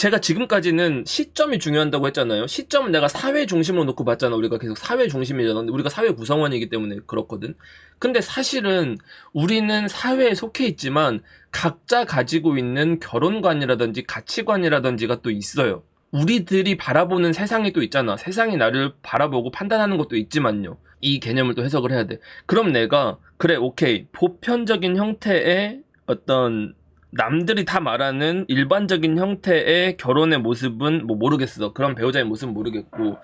제가 지금까지는 시점이 중요한다고 했잖아요. 시점은 내가 사회 중심으로 놓고 봤잖아. 우리가 계속 사회 중심이잖아. 우리가 사회 구성원이기 때문에 그렇거든. 근데 사실은 우리는 사회에 속해 있지만 각자 가지고 있는 결혼관이라든지 가치관이라든지가 또 있어요. 우리들이 바라보는 세상이 또 있잖아. 세상이 나를 바라보고 판단하는 것도 있지만요. 이 개념을 또 해석을 해야 돼. 그럼 내가, 그래, 오케이. 보편적인 형태의 어떤 남들이 다 말하는 일반적인 형태의 결혼의 모습은 뭐 모르겠어. 그런 배우자의 모습은 모르겠고.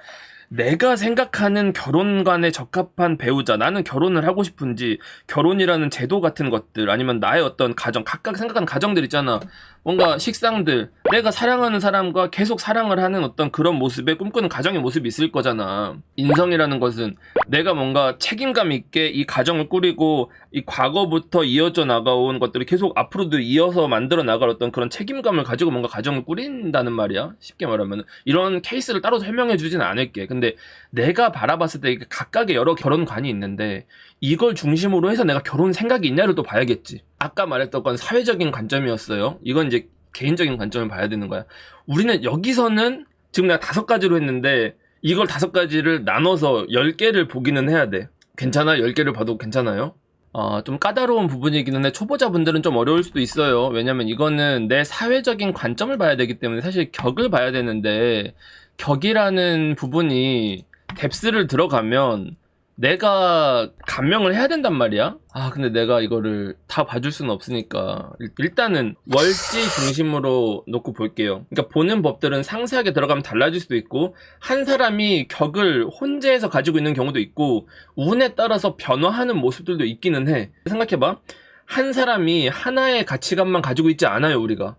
내가 생각하는 결혼관에 적합한 배우자, 나는 결혼을 하고 싶은지, 결혼이라는 제도 같은 것들, 아니면 나의 어떤 가정, 각각 생각하는 가정들 있잖아. 뭔가 식상들, 내가 사랑하는 사람과 계속 사랑을 하는 어떤 그런 모습에 꿈꾸는 가정의 모습이 있을 거잖아. 인성이라는 것은 내가 뭔가 책임감 있게 이 가정을 꾸리고 이 과거부터 이어져 나가온 것들을 계속 앞으로도 이어서 만들어 나갈 어떤 그런 책임감을 가지고 뭔가 가정을 꾸린다는 말이야. 쉽게 말하면 이런 케이스를 따로 설명해 주진 않을게. 근데 내가 바라봤을 때 각각의 여러 결혼관이 있는데 이걸 중심으로 해서 내가 결혼 생각이 있냐를 또 봐야겠지. 아까 말했던 건 사회적인 관점이었어요. 이건 이제 개인적인 관점을 봐야 되는 거야. 우리는 여기서는 지금 내가 다섯 가지로 했는데 이걸 다섯 가지를 나눠서 열 개를 보기는 해야 돼. 괜찮아? 열 개를 봐도 괜찮아요? 어, 좀 까다로운 부분이기는 해. 초보자분들은 좀 어려울 수도 있어요. 왜냐면 이거는 내 사회적인 관점을 봐야 되기 때문에 사실 격을 봐야 되는데, 격이라는 부분이 뎁스를 들어가면 내가 감명을 해야 된단 말이야. 아, 근데 내가 이거를 다 봐줄 수는 없으니까. 일- 일단은 월지 중심으로 놓고 볼게요. 그러니까 보는 법들은 상세하게 들어가면 달라질 수도 있고, 한 사람이 격을 혼재해서 가지고 있는 경우도 있고, 운에 따라서 변화하는 모습들도 있기는 해. 생각해봐. 한 사람이 하나의 가치관만 가지고 있지 않아요, 우리가.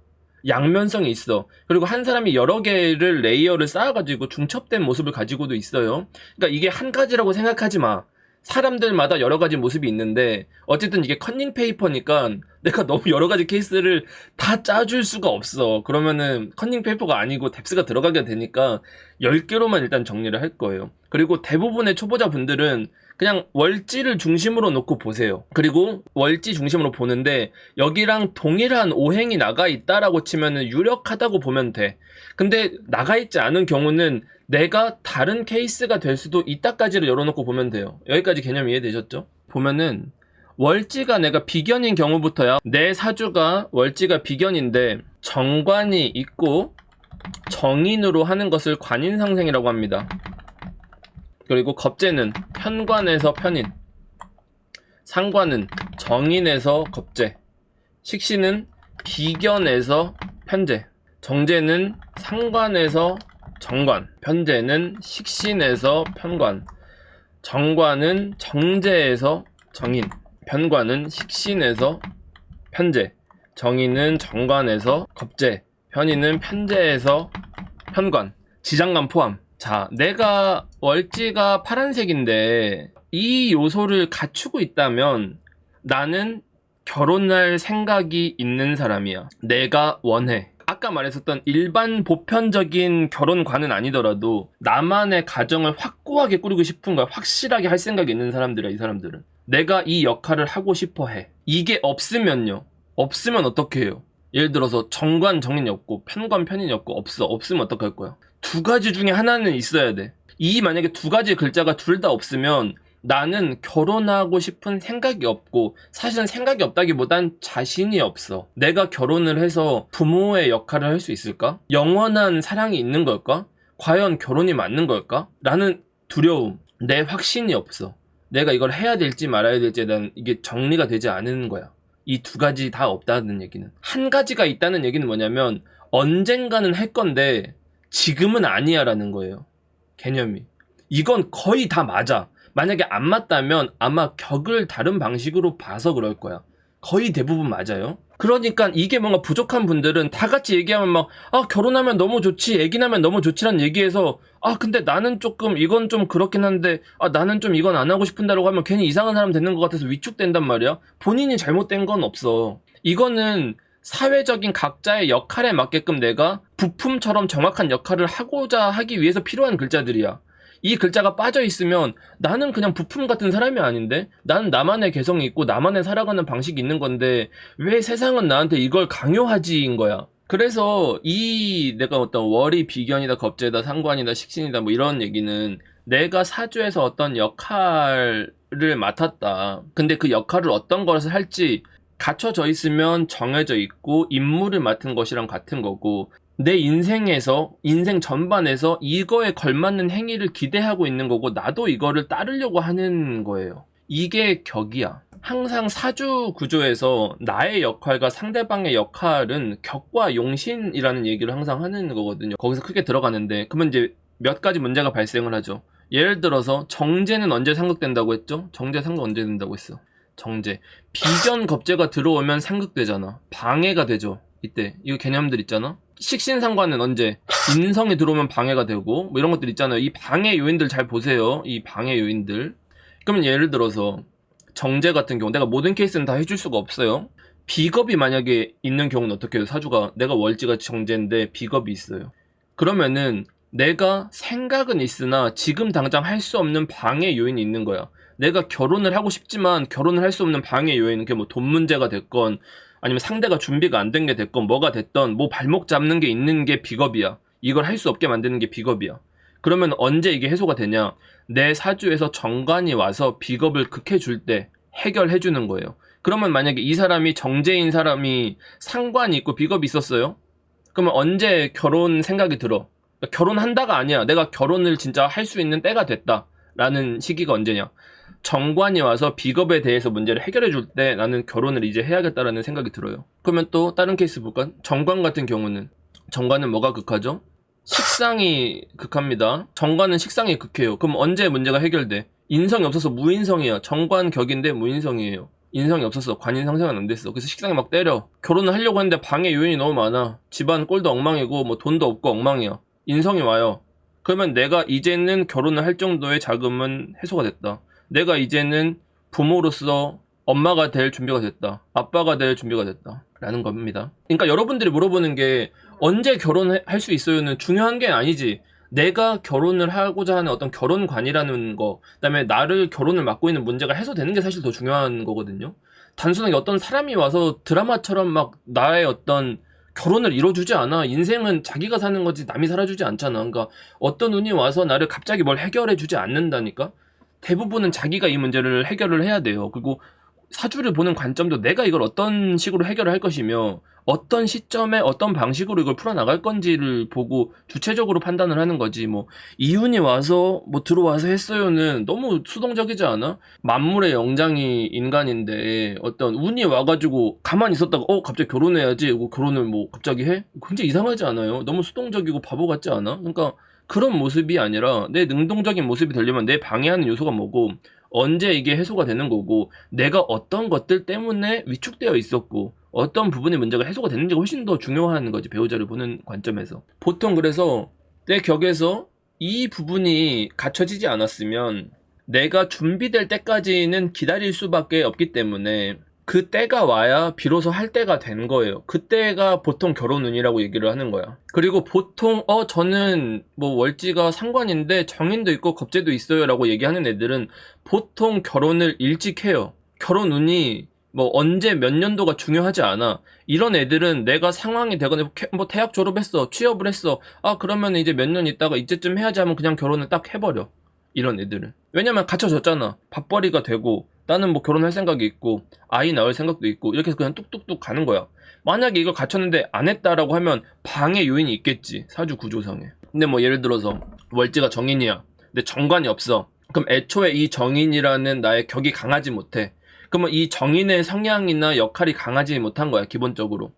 양면성이 있어. 그리고 한 사람이 여러 개를 레이어를 쌓아가지고 중첩된 모습을 가지고도 있어요. 그러니까 이게 한 가지라고 생각하지 마. 사람들마다 여러 가지 모습이 있는데 어쨌든 이게 컨닝 페이퍼니까 내가 너무 여러 가지 케이스를 다 짜줄 수가 없어. 그러면은 컨닝 페이퍼가 아니고 뎁스가 들어가게 되니까 10개로만 일단 정리를 할 거예요. 그리고 대부분의 초보자 분들은 그냥 월지를 중심으로 놓고 보세요. 그리고 월지 중심으로 보는데 여기랑 동일한 오행이 나가 있다라고 치면은 유력하다고 보면 돼. 근데 나가 있지 않은 경우는 내가 다른 케이스가 될 수도 있다까지를 열어놓고 보면 돼요. 여기까지 개념 이해되셨죠? 보면은 월지가 내가 비견인 경우부터야 내 사주가 월지가 비견인데 정관이 있고 정인으로 하는 것을 관인상생이라고 합니다. 그리고 겁재는 편관에서 편인, 상관은 정인에서 겁재, 식신은 비견에서 편재, 정제는 상관에서 정관, 편제는 식신에서 편관, 정관은 정제에서 정인, 편관은 식신에서 편제, 정인은 정관에서 겁제, 편인은 편제에서 편관, 지장간 포함. 자, 내가 월지가 파란색인데 이 요소를 갖추고 있다면 나는 결혼할 생각이 있는 사람이야. 내가 원해. 아까 말했었던 일반 보편적인 결혼관은 아니더라도 나만의 가정을 확고하게 꾸리고 싶은 거야. 확실하게 할 생각이 있는 사람들이야, 이 사람들은. 내가 이 역할을 하고 싶어 해. 이게 없으면요. 없으면 어떻게 해요? 예를 들어서 정관 정인이 없고 편관 편인이 없고 없어. 없으면 어떡할 거야? 두 가지 중에 하나는 있어야 돼. 이 만약에 두 가지 글자가 둘 다 없으면 나는 결혼하고 싶은 생각이 없고 사실은 생각이 없다기보단 자신이 없어. 내가 결혼을 해서 부모의 역할을 할 수 있을까? 영원한 사랑이 있는 걸까? 과연 결혼이 맞는 걸까? 라는 두려움, 내 확신이 없어. 내가 이걸 해야 될지 말아야 될지에 대한 이게 정리가 되지 않은 거야. 이 두 가지 다 없다는 얘기는. 한 가지가 있다는 얘기는 뭐냐면 언젠가는 할 건데 지금은 아니야라는 거예요. 개념이. 이건 거의 다 맞아. 만약에 안 맞다면 아마 격을 다른 방식으로 봐서 그럴 거야. 거의 대부분 맞아요. 그러니까 이게 뭔가 부족한 분들은 다 같이 얘기하면 막, 아, 결혼하면 너무 좋지, 애기 나면 너무 좋지란 얘기해서, 아, 근데 나는 조금, 이건 좀 그렇긴 한데, 아, 나는 좀 이건 안 하고 싶은다라고 하면 괜히 이상한 사람 되는 것 같아서 위축된단 말이야. 본인이 잘못된 건 없어. 이거는 사회적인 각자의 역할에 맞게끔 내가 부품처럼 정확한 역할을 하고자 하기 위해서 필요한 글자들이야. 이 글자가 빠져 있으면 나는 그냥 부품 같은 사람이 아닌데 나는 나만의 개성이 있고 나만의 살아가는 방식이 있는 건데 왜 세상은 나한테 이걸 강요하지인 거야. 그래서 이 내가 어떤 월이 비견이다, 겁재다, 상관이다, 식신이다 뭐 이런 얘기는 내가 사주에서 어떤 역할을 맡았다. 근데 그 역할을 어떤 것을 할지 갖춰져 있으면 정해져 있고 임무를 맡은 것이랑 같은 거고 내 인생에서 인생 전반에서 이거에 걸맞는 행위를 기대하고 있는 거고 나도 이거를 따르려고 하는 거예요. 이게 격이야. 항상 사주 구조에서 나의 역할과 상대방의 역할은 격과 용신이라는 얘기를 항상 하는 거거든요. 거기서 크게 들어가는데 그러면 이제 몇 가지 문제가 발생을 하죠. 예를 들어서 정제는 언제 상극된다고 했죠? 정제 상극 언제 된다고 했어? 정제. 비견 겁제가 들어오면 상극되잖아. 방해가 되죠. 이때 이거 개념들 있잖아. 식신상관은 언제 인성이 들어오면 방해가 되고 뭐 이런 것들 있잖아요. 이 방해 요인들 잘 보세요. 이 방해 요인들. 그러면 예를 들어서 정제 같은 경우 내가 모든 케이스는 다 해줄 수가 없어요. 비겁이 만약에 있는 경우는 어떻게 해요? 사주가 내가 월지가 정제인데 비겁이 있어요. 그러면은 내가 생각은 있으나 지금 당장 할 수 없는 방해 요인이 있는 거야. 내가 결혼을 하고 싶지만 결혼을 할 수 없는 방해 요인은 그게 뭐 돈 문제가 됐건 아니면 상대가 준비가 안 된 게 됐건 뭐가 됐던 뭐 발목 잡는 게 있는 게 비겁이야. 이걸 할 수 없게 만드는 게 비겁이야. 그러면 언제 이게 해소가 되냐? 내 사주에서 정관이 와서 비겁을 극해 줄 때 해결해 주는 거예요. 그러면 만약에 이 사람이 정제인 사람이 상관이 있고 비겁이 있었어요? 그러면 언제 결혼 생각이 들어? 그러니까 결혼한다가 아니야. 내가 결혼을 진짜 할 수 있는 때가 됐다. 라는 시기가 언제냐? 정관이 와서 비겁에 대해서 문제를 해결해 줄 때 나는 결혼을 이제 해야겠다라는 생각이 들어요. 그러면 또 다른 케이스 볼까? 정관 같은 경우는 정관은 뭐가 극하죠? 식상이 극합니다. 정관은 식상이 극해요. 그럼 언제 문제가 해결돼? 인성이 없어서 무인성이야. 정관 격인데 무인성이에요. 인성이 없었어. 관인 상생은 안 됐어. 그래서 식상이 막 때려. 결혼을 하려고 했는데 방해 요인이 너무 많아. 집안 꼴도 엉망이고 뭐 돈도 없고 엉망이야. 인성이 와요. 그러면 내가 이제는 결혼을 할 정도의 자금은 해소가 됐다. 내가 이제는 부모로서 엄마가 될 준비가 됐다. 아빠가 될 준비가 됐다. 라는 겁니다. 그러니까 여러분들이 물어보는 게 언제 결혼할 수 있어요는 중요한 게 아니지. 내가 결혼을 하고자 하는 어떤 결혼관이라는 거, 그 다음에 나를 결혼을 맡고 있는 문제가 해소되는 게 사실 더 중요한 거거든요. 단순하게 어떤 사람이 와서 드라마처럼 막 나의 어떤 결혼을 이뤄주지 않아. 인생은 자기가 사는 거지 남이 살아주지 않잖아. 그러니까 어떤 운이 와서 나를 갑자기 뭘 해결해주지 않는다니까. 대부분은 자기가 이 문제를 해결을 해야 돼요. 그리고 사주를 보는 관점도 내가 이걸 어떤 식으로 해결을 할 것이며 어떤 시점에 어떤 방식으로 이걸 풀어나갈 건지를 보고 주체적으로 판단을 하는 거지 뭐 이윤이 와서 뭐 들어와서 했어요는 너무 수동적이지 않아? 만물의 영장이 인간인데 어떤 운이 와가지고 가만히 있었다가 어 갑자기 결혼해야지 이거 결혼을 뭐 갑자기 해? 굉장히 이상하지 않아요? 너무 수동적이고 바보 같지 않아? 그러니까 그런 모습이 아니라 내 능동적인 모습이 되려면 내 방해하는 요소가 뭐고 언제 이게 해소가 되는 거고 내가 어떤 것들 때문에 위축되어 있었고 어떤 부분의 문제가 해소가 됐는지가 훨씬 더 중요한 거지 배우자를 보는 관점에서. 보통 그래서 내 격에서 이 부분이 갖춰지지 않았으면 내가 준비될 때까지는 기다릴 수밖에 없기 때문에 그 때가 와야 비로소 할 때가 된 거예요. 그때가 보통 결혼 운이라고 얘기를 하는 거야. 그리고 보통 어 저는 뭐 월지가 상관인데 정인도 있고 겁재도 있어요라고 얘기하는 애들은 보통 결혼을 일찍 해요. 결혼 운이 뭐 언제 몇 년도가 중요하지 않아. 이런 애들은 내가 상황이 되거나 캐- 뭐 대학 졸업했어, 취업을 했어. 아 그러면 이제 몇 년 있다가 이제쯤 해야지 하면 그냥 결혼을 딱 해버려. 이런 애들은. 왜냐면 갇혀졌잖아. 밥벌이가 되고 나는 뭐 결혼할 생각이 있고 아이 낳을 생각도 있고 이렇게 해서 그냥 뚝뚝뚝 가는 거야. 만약에 이걸 갖췄는데 안 했다라고 하면 방해 요인이 있겠지. 사주 구조상에. 근데 뭐 예를 들어서 월지가 정인이야. 근데 정관이 없어. 그럼 애초에 이 정인이라는 나의 격이 강하지 못해. 그러면 이 정인의 성향이나 역할이 강하지 못한 거야, 기본적으로.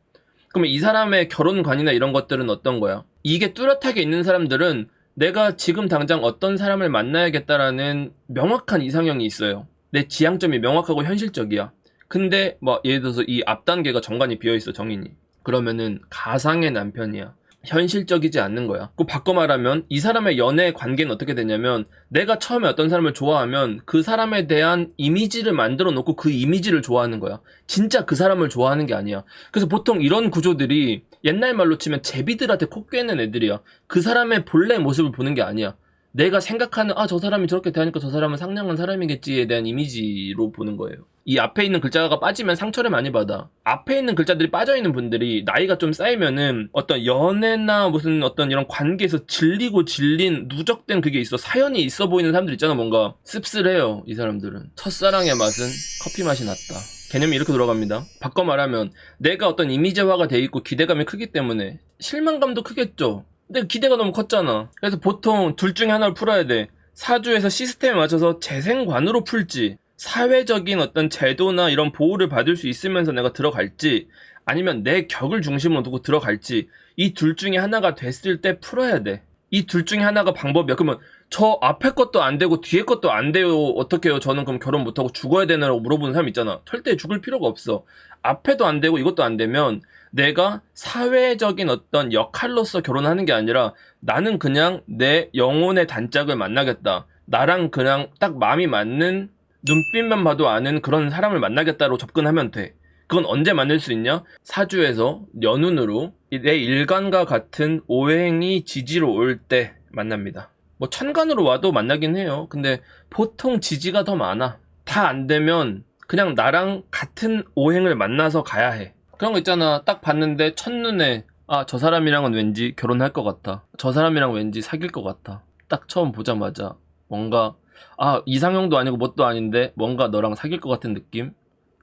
그러면 이 사람의 결혼관이나 이런 것들은 어떤 거야? 이게 뚜렷하게 있는 사람들은 내가 지금 당장 어떤 사람을 만나야겠다라는 명확한 이상형이 있어요. 내 지향점이 명확하고 현실적이야. 근데 뭐 예를 들어서 이 앞단계가 정관이 비어 있어 정인이. 그러면은 가상의 남편이야. 현실적이지 않는 거야. 그 바꿔 말하면 이 사람의 연애 관계는 어떻게 되냐면 내가 처음에 어떤 사람을 좋아하면 그 사람에 대한 이미지를 만들어 놓고 그 이미지를 좋아하는 거야. 진짜 그 사람을 좋아하는 게 아니야. 그래서 보통 이런 구조들이 옛날 말로 치면 제비들한테 코 꿰는 애들이야. 그 사람의 본래 모습을 보는 게 아니야. 내가 생각하는 아 저 사람이 저렇게 대하니까 저 사람은 상냥한 사람이겠지에 대한 이미지로 보는 거예요. 이 앞에 있는 글자가 빠지면 상처를 많이 받아. 앞에 있는 글자들이 빠져 있는 분들이 나이가 좀 쌓이면은 어떤 연애나 무슨 어떤 이런 관계에서 질리고 질린 누적된 그게 있어 사연이 있어 보이는 사람들 있잖아 뭔가 씁쓸해요 이 사람들은 첫사랑의 맛은 커피 맛이 났다. 개념이 이렇게 돌아갑니다. 바꿔 말하면 내가 어떤 이미지화가 돼 있고 기대감이 크기 때문에 실망감도 크겠죠. 근데 기대가 너무 컸잖아. 그래서 보통 둘 중에 하나를 풀어야 돼. 사주에서 시스템에 맞춰서 재생관으로 풀지. 사회적인 어떤 제도나 이런 보호를 받을 수 있으면서 내가 들어갈지 아니면 내 격을 중심으로 두고 들어갈지 이 둘 중에 하나가 됐을 때 풀어야 돼. 이 둘 중에 하나가 방법이야. 그러면 저 앞에 것도 안 되고 뒤에 것도 안 돼요. 어떻게 해요? 저는 그럼 결혼 못 하고 죽어야 되나라고 물어보는 사람 있잖아. 절대 죽을 필요가 없어. 앞에도 안 되고 이것도 안 되면 내가 사회적인 어떤 역할로서 결혼하는 게 아니라 나는 그냥 내 영혼의 단짝을 만나겠다. 나랑 그냥 딱 마음이 맞는 눈빛만 봐도 아는 그런 사람을 만나겠다로 접근하면 돼. 그건 언제 만날 수 있냐? 사주에서 연운으로 내 일간과 같은 오행이 지지로 올 때 만납니다. 뭐 천간으로 와도 만나긴 해요. 근데 보통 지지가 더 많아. 다 안 되면 그냥 나랑 같은 오행을 만나서 가야 해. 그런 거 있잖아. 딱 봤는데 첫눈에 아, 저 사람이랑은 왠지 결혼할 것 같다. 저 사람이랑 왠지 사귈 것 같다. 딱 처음 보자마자 뭔가 아, 이상형도 아니고 뭣도 아닌데 뭔가 너랑 사귈 것 같은 느낌?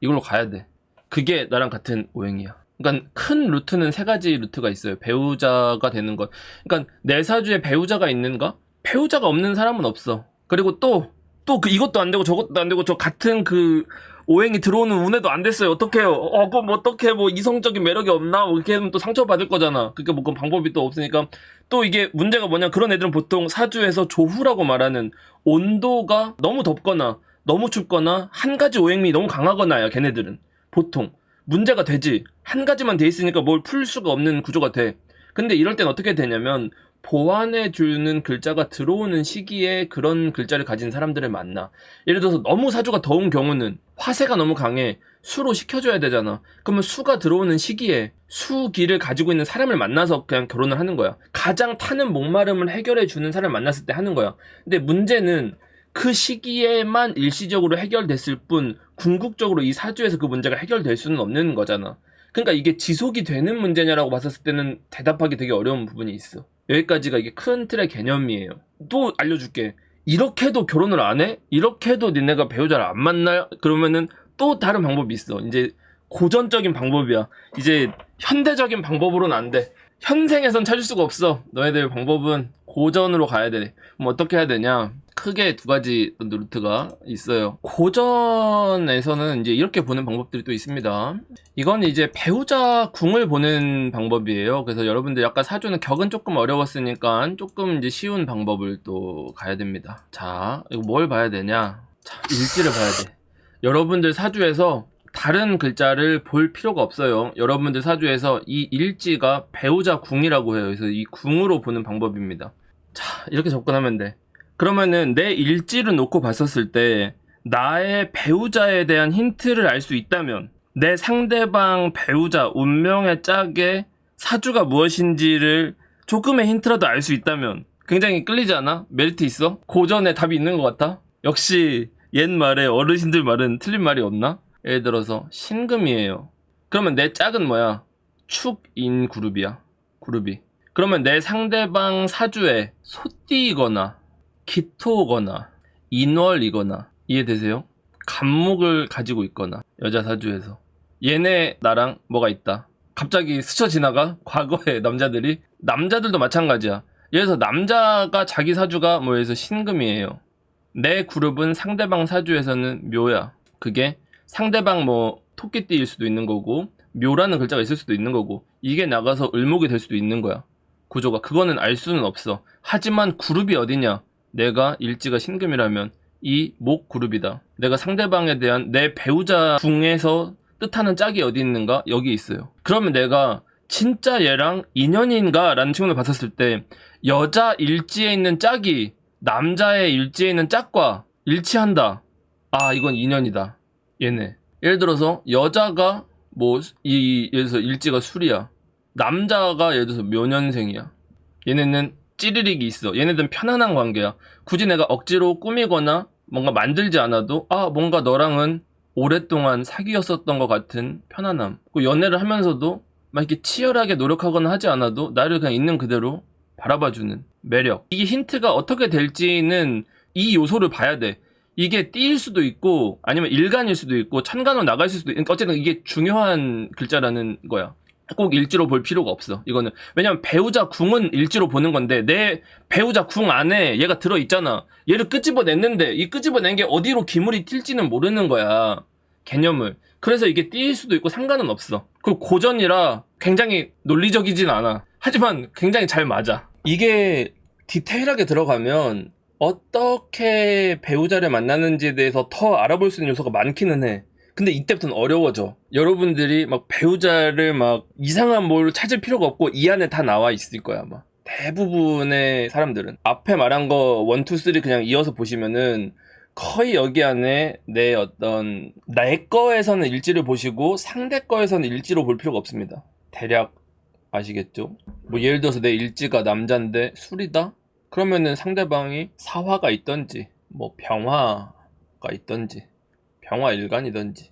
이걸로 가야 돼. 그게 나랑 같은 오행이야. 그러니까 큰 루트는 세 가지 루트가 있어요. 배우자가 되는 것. 그러니까 내 사주에 배우자가 있는가? 배우자가 없는 사람은 없어. 그리고 또, 또 그 이것도 안 되고 저것도 안 되고 저 같은 그 오행이 들어오는 운에도 안 됐어요. 어떡해요? 어, 그럼 어떻게 뭐 이성적인 매력이 없나? 뭐 이렇게 하면 또 상처받을 거잖아. 그러니까 뭐 그건 방법이 또 없으니까 또 이게 문제가 뭐냐? 그런 애들은 보통 사주에서 조후라고 말하는 온도가 너무 덥거나 너무 춥거나 한 가지 오행미 너무 강하거나야 걔네들은 보통 문제가 되지 한 가지만 돼 있으니까 뭘 풀 수가 없는 구조가 돼. 근데 이럴 땐 어떻게 되냐면 보완해 주는 글자가 들어오는 시기에 그런 글자를 가진 사람들을 만나. 예를 들어서 너무 사주가 더운 경우는 화세가 너무 강해. 수로 식혀줘야 되잖아. 그러면 수가 들어오는 시기에 수기를 가지고 있는 사람을 만나서 그냥 결혼을 하는 거야. 가장 타는 목마름을 해결해 주는 사람을 만났을 때 하는 거야. 근데 문제는 그 시기에만 일시적으로 해결됐을 뿐 궁극적으로 이 사주에서 그 문제가 해결될 수는 없는 거잖아. 그러니까 이게 지속이 되는 문제냐라고 봤을 때는 대답하기 되게 어려운 부분이 있어. 여기까지가 이게 큰 틀의 개념이에요. 또 알려줄게. 이렇게도 결혼을 안 해? 이렇게도 니네가 배우자를 안 만나? 그러면은 또 다른 방법이 있어. 이제 고전적인 방법이야. 이제 현대적인 방법으로는 안 돼. 현생에선 찾을 수가 없어. 너희들 방법은 고전으로 가야 돼. 그럼 어떻게 해야 되냐? 크게 두 가지 루트가 있어요. 고전에서는 이제 이렇게 보는 방법들이 또 있습니다. 이건 이제 배우자 궁을 보는 방법이에요. 그래서 여러분들 약간 사주는 격은 조금 어려웠으니까 조금 이제 쉬운 방법을 또 가야 됩니다. 자, 이거 뭘 봐야 되냐? 자, 일지를 봐야 돼. 여러분들 사주에서 다른 글자를 볼 필요가 없어요. 여러분들 사주에서 이 일지가 배우자 궁이라고 해요. 그래서 이 궁으로 보는 방법입니다. 자, 이렇게 접근하면 돼. 그러면은 내 일지를 놓고 봤었을 때 나의 배우자에 대한 힌트를 알 수 있다면 내 상대방 배우자 운명의 짝의 사주가 무엇인지를 조금의 힌트라도 알 수 있다면 굉장히 끌리지 않아? 메리트 있어? 고전에 답이 있는 것 같아? 역시 옛 말에 어르신들 말은 틀린 말이 없나? 예를 들어서 신금이에요. 그러면 내 짝은 뭐야? 축인 그룹이야. 그룹이. 그러면 내 상대방 사주에 소띠이거나 기토거나 인월이거나 이해되세요? 간목을 가지고 있거나 여자 사주에서 얘네 나랑 뭐가 있다. 갑자기 스쳐 지나가 과거의 남자들이 남자들도 마찬가지야. 예를 들어서 남자가 자기 사주가 뭐 들어서 신금이에요. 내 그룹은 상대방 사주에서는 묘야. 그게 상대방 뭐 토끼띠일 수도 있는 거고 묘라는 글자가 있을 수도 있는 거고 이게 나가서 을목이 될 수도 있는 거야. 구조가 그거는 알 수는 없어. 하지만 그룹이 어디냐? 내가 일지가 신금이라면 이 목 그룹이다. 내가 상대방에 대한 내 배우자 중에서 뜻하는 짝이 어디 있는가? 여기 있어요. 그러면 내가 진짜 얘랑 인연인가? 라는 질문을 받았을 때 여자 일지에 있는 짝이 남자의 일지에 있는 짝과 일치한다. 아, 이건 인연이다. 얘네. 예를 들어서 여자가 뭐 이 예를 들어서 일지가 술이야. 남자가 예를 들어서 묘년생이야. 얘네는 찌르릭이 있어. 얘네들은 편안한 관계야. 굳이 내가 억지로 꾸미거나 뭔가 만들지 않아도 아 뭔가 너랑은 오랫동안 사귀었었던 것 같은 편안함. 그 연애를 하면서도 막 이렇게 치열하게 노력하거나 하지 않아도 나를 그냥 있는 그대로 바라봐주는 매력. 이게 힌트가 어떻게 될지는 이 요소를 봐야 돼. 이게 띠일 수도 있고 아니면 일간일 수도 있고 천간으로 나갈 수도 있고 어쨌든 이게 중요한 글자라는 거야. 꼭 일지로 볼 필요가 없어. 이거는 왜냐면 배우자 궁은 일지로 보는 건데 내 배우자 궁 안에 얘가 들어 있잖아. 얘를 끄집어 냈는데 이 끄집어 낸 게 어디로 기물이 튈지는 모르는 거야. 개념을. 그래서 이게 띠일 수도 있고 상관은 없어. 그리고 고전이라 굉장히 논리적이진 않아. 하지만 굉장히 잘 맞아. 이게 디테일하게 들어가면 어떻게 배우자를 만나는지에 대해서 더 알아볼 수 있는 요소가 많기는 해. 근데 이때부터는 어려워져. 여러분들이 막 배우자를 막 이상한 뭘 찾을 필요가 없고 이 안에 다 나와 있을 거야, 아마. 대부분의 사람들은. 앞에 말한 거 1, 2, 3 그냥 이어서 보시면은 거의 여기 안에 내 어떤 내 거에서는 일지를 보시고 상대 거에서는 일지로 볼 필요가 없습니다. 대략 아시겠죠? 뭐 예를 들어서 내 일지가 남잔데 술이다? 그러면은 상대방이 사화가 있던지 뭐 병화가 있던지 병화 일간이던지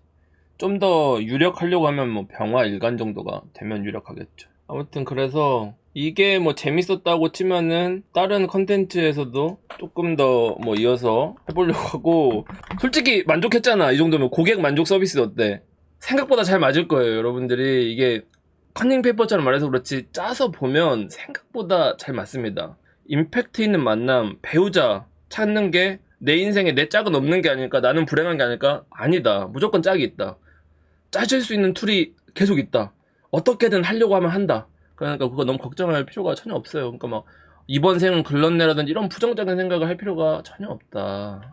좀 더 유력하려고 하면 뭐 병화 일간 정도가 되면 유력하겠죠. 아무튼 그래서 이게 뭐 재밌었다고 치면은 다른 컨텐츠에서도 조금 더 뭐 이어서 해보려고 하고 솔직히 만족했잖아 이 정도면 고객 만족 서비스 어때? 생각보다 잘 맞을 거예요 여러분들이 이게 컨닝 페이퍼처럼 말해서 그렇지 짜서 보면 생각보다 잘 맞습니다. 임팩트 있는 만남 배우자 찾는 게 내 인생에 내 짝은 없는 게 아닐까? 나는 불행한 게 아닐까? 아니다. 무조건 짝이 있다. 짜질 수 있는 툴이 계속 있다. 어떻게든 하려고 하면 한다. 그러니까 그거 너무 걱정할 필요가 전혀 없어요. 그러니까 막 이번 생은 글렀네라든지 이런 부정적인 생각을 할 필요가 전혀 없다